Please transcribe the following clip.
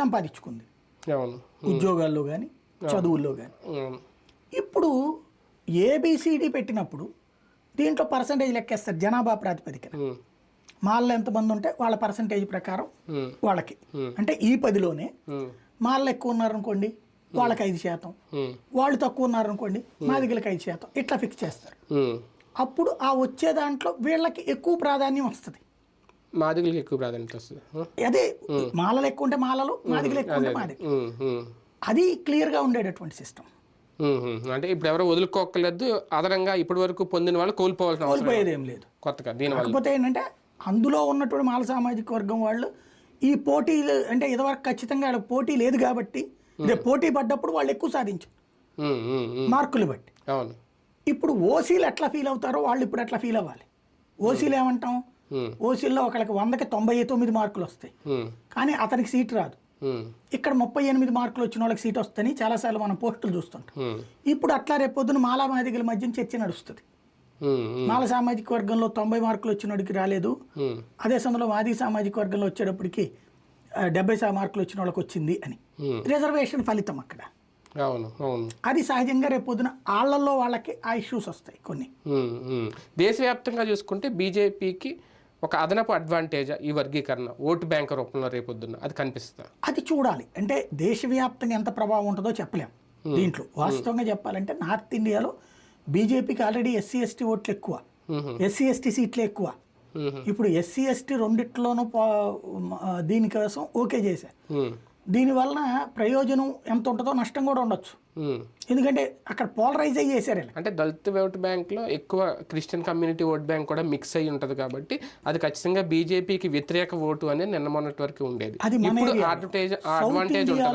సంపాదించుకుంది. ఉద్యోగాల్లో కానీ చదువుల్లో కానీ ఇప్పుడు ఏబిసిడి పెట్టినప్పుడు దీంట్లో పర్సంటేజ్ లెక్కేస్తారు జనాభా ప్రాతిపదికన. మాల్లో ఎంతమంది ఉంటే వాళ్ళ పర్సంటేజ్ ప్రకారం వాళ్ళకి. అంటే ఈ పదిలోనే మాల్లో ఎక్కువ ఉన్నారనుకోండి వాళ్ళకి ఐదు శాతం. వాళ్ళు తక్కువ ఉన్నారనుకోండి మాదిగలకి ఐదు శాతం. ఇట్లా ఫిక్స్ చేస్తారు. అప్పుడు ఆ వచ్చే దాంట్లో వీళ్ళకి ఎక్కువ ప్రాధాన్యం వస్తుంది. మాదిగలకి ఎక్కువ ప్రాధాన్యత వస్తుంది. అదే మాలలు ఎక్కువ ఉంటే మాలలు మాదిగలు ఎక్కువ ఉంటే మాదిగలు అది. క్లియర్గా ఉండేటటువంటి సిస్టమ్. అంటే ఇప్పుడు ఎవరో వదులుకోకలేదు అదనంగా ఇప్పటి వరకు పొందిన వాళ్ళు కోల్పోవాల్సిన కోల్పోయేది ఏం లేదు. కొత్తగా దీనివల్ల. కాకపోతే ఏంటంటే అందులో ఉన్నటువంటి మాల సామాజిక వర్గం వాళ్ళు ఈ పోటీలు అంటే ఇదివరకు ఖచ్చితంగా పోటీ లేదు కాబట్టి ఇదే పోటీ పడ్డప్పుడు వాళ్ళు ఎక్కువ ఉమ్. మార్కులు బట్టి. అవును. ఇప్పుడు ఓసీలు ఎట్లా ఫీల్ అవుతారో వాళ్ళు ఇప్పుడు ఎట్లా ఫీల్ అవ్వాలి? ఓసీలు ఏమంటాం? ఓసీల్లో ఒకళ్ళకి వందకి తొంభై తొమ్మిది మార్కులు వస్తాయి. కానీ అతనికి సీట్ రాదు. ఇక్కడ ముప్పై ఎనిమిది మార్కులు వచ్చిన వాళ్ళకి సీట్ వస్తుందని చాలాసార్లు మనం పోస్టులు చూస్తుంటాం. ఇప్పుడు అట్లా రేపు పొద్దున మాలా మాదిగల మధ్య చర్చ నడుస్తుంది. మాల సామాజిక వర్గంలో తొంభై మార్కులు వచ్చినోడికి రాలేదు. అదే సమయంలో మాదిగ సామాజిక వర్గంలో వచ్చేటప్పటికి డెబ్బై మార్కులు వచ్చిన వాళ్ళకి వచ్చింది అని. రిజర్వేషన్ ఫలితం అక్కడ. అవును అవును. అది సహజంగా రేపు పొద్దున ఆళ్ళలో వాళ్ళకి ఆ ఇష్యూస్ వస్తాయి కొన్ని. దేశవ్యాప్తంగా చూసుకుంటే బీజేపీకి ఒక అదనపు అడ్వాంటేజ్ ఈ వర్గీకరణ? ఓటు బ్యాంక్ రూపంలో రేపొద్దున్న అది కనిపిస్తుంది అది చూడాలి. అంటే దేశవ్యాప్తంగా ఎంత ప్రభావం ఉంటుందో చెప్పలేం. దీంట్లో వాస్తవంగా చెప్పాలంటే నార్త్ ఇండియాలో బీజేపీకి ఆల్రెడీ ఎస్సీ ఎస్టీ ఓట్లు ఎక్కువ. ఎస్సీ ఎస్టీ సీట్లు ఎక్కువ. ఇప్పుడు ఎస్సీ ఎస్టీ రెండిట్లోనూ దీనికోసం ఓకే చేశారు దీనివలన ప్రయోజనం ఎంత ఉంటుందో నష్టం కూడా ఉండొచ్చు. ఎందుకంటే అక్కడ పోలరైజ్ అయ్యి చేశారు ఇలా అంటే దళిత ఓట్ బ్యాంక్లో ఎక్కువ క్రిస్టియన్ కమ్యూనిటీ ఓట్ బ్యాంక్ కూడా మిక్స్ అయ్యి ఉంటుంది కాబట్టి అది ఖచ్చితంగా బీజేపీకి వ్యతిరేక ఓటు అనేది నిన్న మొన్నటి వరకు ఉండేది. అది. అడ్వాంటేజ్ అడ్వాంటేజ్ ఉంటుందా?